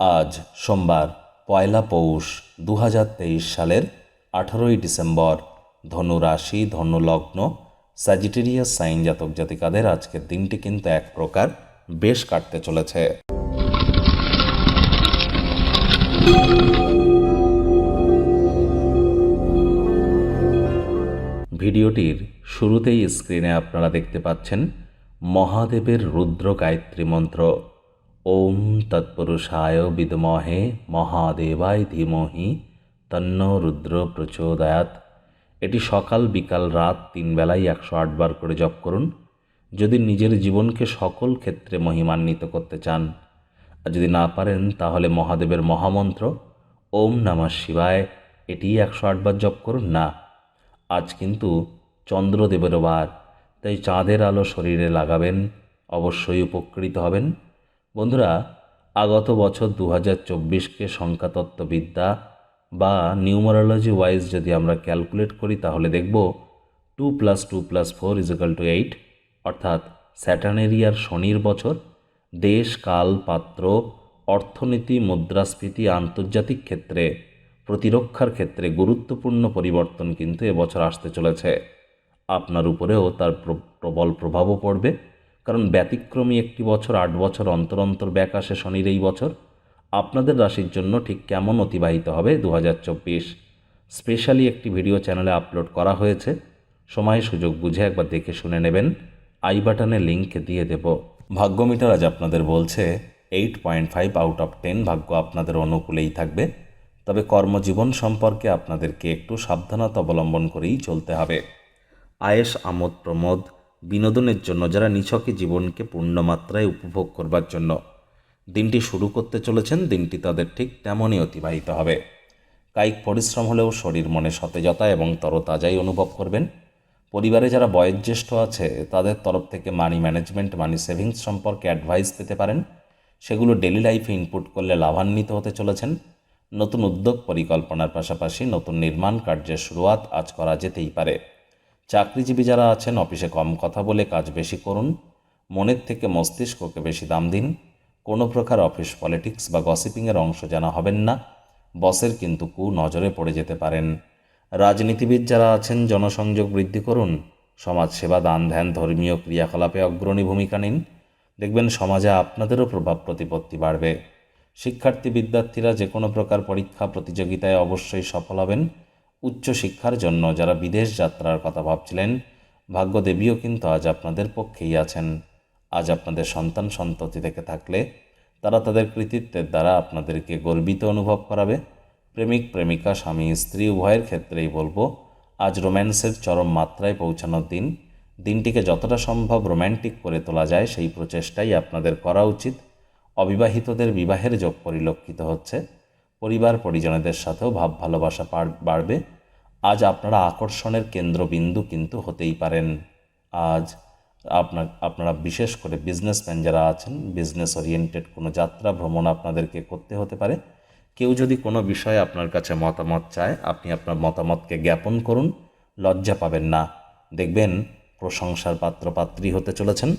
আজ সোমবার, পয়লা পৌষ দু হাজার তেইশ সালের আঠারোই ডিসেম্বর। ধনু রাশি ধনু লগ্ন স্যাজিটেরিয়াস সাইন জাতক জাতিকাদের আজকের দিনটি কিন্তু এক প্রকার বেশ কাটতে চলেছে। ভিডিওটির শুরুতেই স্ক্রিনে আপনারা দেখতে পাচ্ছেন মহাদেবের রুদ্র গায়ত্রী মন্ত্র। ওম তৎপুরুষায় বিদমহে মহাদেবায় ধীমহি তন্ন রুদ্র প্রচোদয়াত এটি সকাল বিকাল রাত তিন বেলায় একশো আটবার করে জপ করুন। যদি নিজের জীবনকে সকল ক্ষেত্রে মহিমান্বিত করতে চান, আর যদি না পারেন, তাহলে মহাদেবের মহামন্ত্র, ওম নমঃ শিবায়, এটি একশো আটবার জপ করুন না। আজ কিন্তু চন্দ্রদেবেরও বার, তাই চাঁদের আলো শরীরে লাগাবেন, অবশ্যই উপকৃত হবেন। বন্ধুরা, আগত বছর দু হাজার চব্বিশকে সংখ্যাতত্ত্ববিদ্যা বা নিউমারোলজি ওয়াইজ যদি আমরা ক্যালকুলেট করি, তাহলে দেখব two plus two plus four equal to eight. অর্থাৎ স্যাটানেরিয়ার শনির বছর, দেশ, কাল, পাত্র, অর্থনীতি, মুদ্রাস্ফীতি, আন্তর্জাতিক ক্ষেত্রে, প্রতিরক্ষার ক্ষেত্রে গুরুত্বপূর্ণ পরিবর্তন কিন্তু এবছর আসতে চলেছে। আপনার উপরেও তার প্র- প্রবল প্রভাবও পড়বে। কারণ ব্যতিক্রমী একটি বছর, আট বছর অন্তর অন্তর ব্যাক আসে শনির এই বছর। আপনাদের রাশির জন্য ঠিক কেমন অতিবাহিত হবে দু হাজার চব্বিশ? স্পেশালি একটি ভিডিও চ্যানেলে আপলোড করা হয়েছে। সময় সুযোগ বুঝে একবার দেখে শুনে নেবেন। আই বাটনে লিঙ্ক দিয়ে দেব। ভাগ্য মিটার আজ আপনাদের বলছে, eight point five out of ten ভাগ্য আপনাদের অনুকূলেই থাকবে। তবে কর্মজীবন সম্পর্কে আপনাদেরকে একটু সাবধানতা অবলম্বন করেই চলতে হবে। আয়েস আমোদ প্রমোদ বিনোদনের জন্য, যারা নিছকে জীবনকে পূর্ণমাত্রায় উপভোগ করবার জন্য। দিনটি শুরু করতে চলেছেন, দিনটি তাদের ঠিক তেমনই অতিবাহিত হবে। কায়িক পরিশ্রম হলেও শরীর, মনে সতেজতা এবং তরতাজাই অনুভব করবেন। পরিবারে যারা বয়োজ্যেষ্ঠ আছে, তাদের তরফ থেকে মানি ম্যানেজমেন্ট মানি সেভিংস সম্পর্কে অ্যাডভাইস পেতে পারেন। সেগুলো ডেলি লাইফে ইনপুট করলে লাভান্বিত হতে চলেছেন। নতুন উদ্যোগ, পরিকল্পনার পাশাপাশি নতুন নির্মাণ কার্যের শুরুয়াত আজ করা যেতেই পারে। চাকরিজীবী যারা আছেন, অফিসে কম কথা বলে কাজ বেশি করুন। মনের থেকে মস্তিষ্ককে বেশি দাম দিন। কোনো প্রকার অফিস পলিটিক্স বা গসিপিংয়ের অংশ যেন হবেন না। বসের কিন্তু কু নজরে পড়ে যেতে পারেন। রাজনীতিবিদ যারা আছেন, জনসংযোগ বৃদ্ধি করুন। সমাজসেবা, দান ধ্যান, ধর্মীয় ক্রিয়াকলাপে অগ্রণী ভূমিকা নিন। দেখবেন সমাজে আপনাদেরও প্রভাব প্রতিপত্তি বাড়বে। শিক্ষার্থী বিদ্যার্থীরা যে কোনো প্রকার পরীক্ষা, প্রতিযোগিতায় অবশ্যই সফল হবেন। উচ্চ শিক্ষার জন্য যারা বিদেশ যাত্রার কথা ভাবছিলেন, ভাগ্যদেবীও কিন্তু আজ আপনাদের পক্ষেই আছেন। আজ আপনাদের সন্তান সন্ততি থেকে থাকলে তারা তাদের কৃতিত্বের দ্বারা আপনাদেরকে গর্বিত অনুভব করাবে। প্রেমিক, প্রেমিকা, স্বামী, স্ত্রী, উভয়ের ক্ষেত্রেই বলব, আজ রোম্যান্সের চরম মাত্রায় পৌঁছানোর দিন। দিনটিকে যতটা সম্ভব রোম্যান্টিক করে তোলা যায়, সেই প্রচেষ্টাই আপনাদের করা উচিত। অবিবাহিতদের বিবাহের যোগ পরিলক্ষিত হচ্ছে। পরিবার, পরিজনদের সাথেও ভাব, ভালোবাসা বাড়বে। আজ আপনারা আকর্ষণের কেন্দ্রবিন্দু কিন্তু হতেই পারেন। আজ আপনার, আপনারা বিশেষ করে বিজনেসম্যান যারা আছেন বিজনেস ওরিয়েন্টেড কোনো যাত্রা, ভ্রমণ আপনাদেরকে করতে হতে পারে। কেউ যদি কোনো বিষয়ে আপনার কাছে মতামত চায়, আপনি আপনার মতামতকে জ্ঞাপন করুন। লজ্জা পাবেন না। দেখবেন প্রশংসার পাত্র পাত্রী হতে চলেছেন।